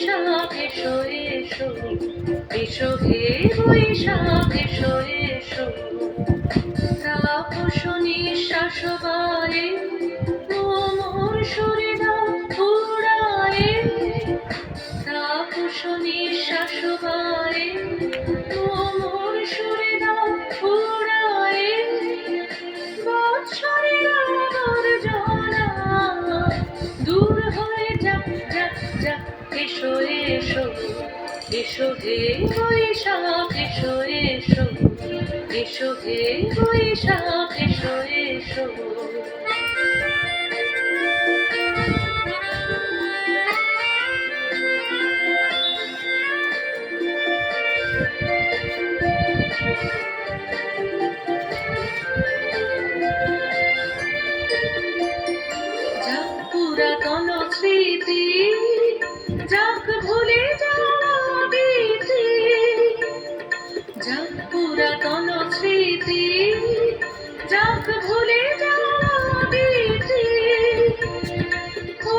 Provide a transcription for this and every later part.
বৈশাখ এসো এসো। এসো হে বৈশাখ এসো এসো। তাপস নিঃশ্বাস বায়ে মোর সুরে দাও উড়ায়ে তাপস এসো এসো এসো হে বৈশাখ এসো এসো এসো হে বৈশাখ এসো স্মৃতি যাক ভুলে যাওয়া গীতি যাক পুরাতন স্মৃতি, যাক ভুলে যাওয়া গীতি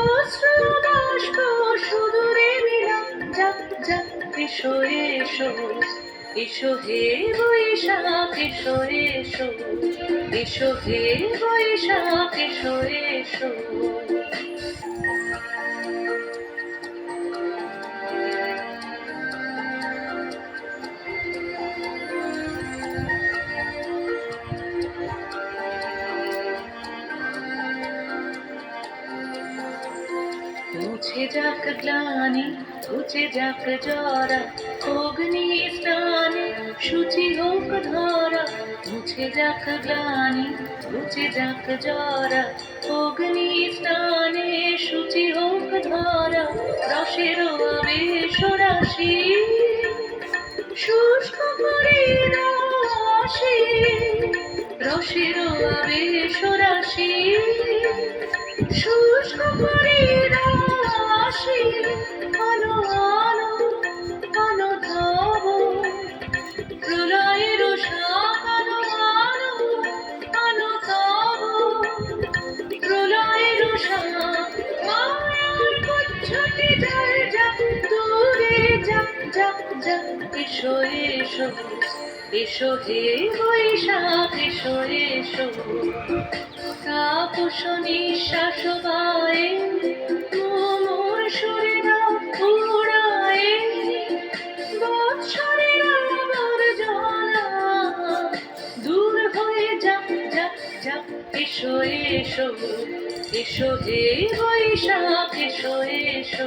অশ্রু বাষ্প সুদূরে নিলাম যাক যাক, এসো এসো এসো হে বৈশাখ, এসো এসো এসো হে বৈশাখ, এসো এসো। মুছে যাক গ্লানি মুছে যাক জরা অগ্নি স্নানে শুচি হোক ধরা মুছে যাক গ্লানি মুছে যাক জরা অগ্নি স্নানে শুচি হোক ধরা রসের আবেশ রাশি শুষ্ক করে দাসী রসের আবেশ রাশি শুষ্ক করে যাক এসো এসো এসো হে বৈশাখ, এসো এসো। তাপস নিঃশ্বাস বায়ে মোর সুরে দাও উড়ায়ে বৎসরের আবর্জনা দূর হয়ে যাক যাক যাক, এসো এসো। এসো হে বৈশাখ, এসো এসো।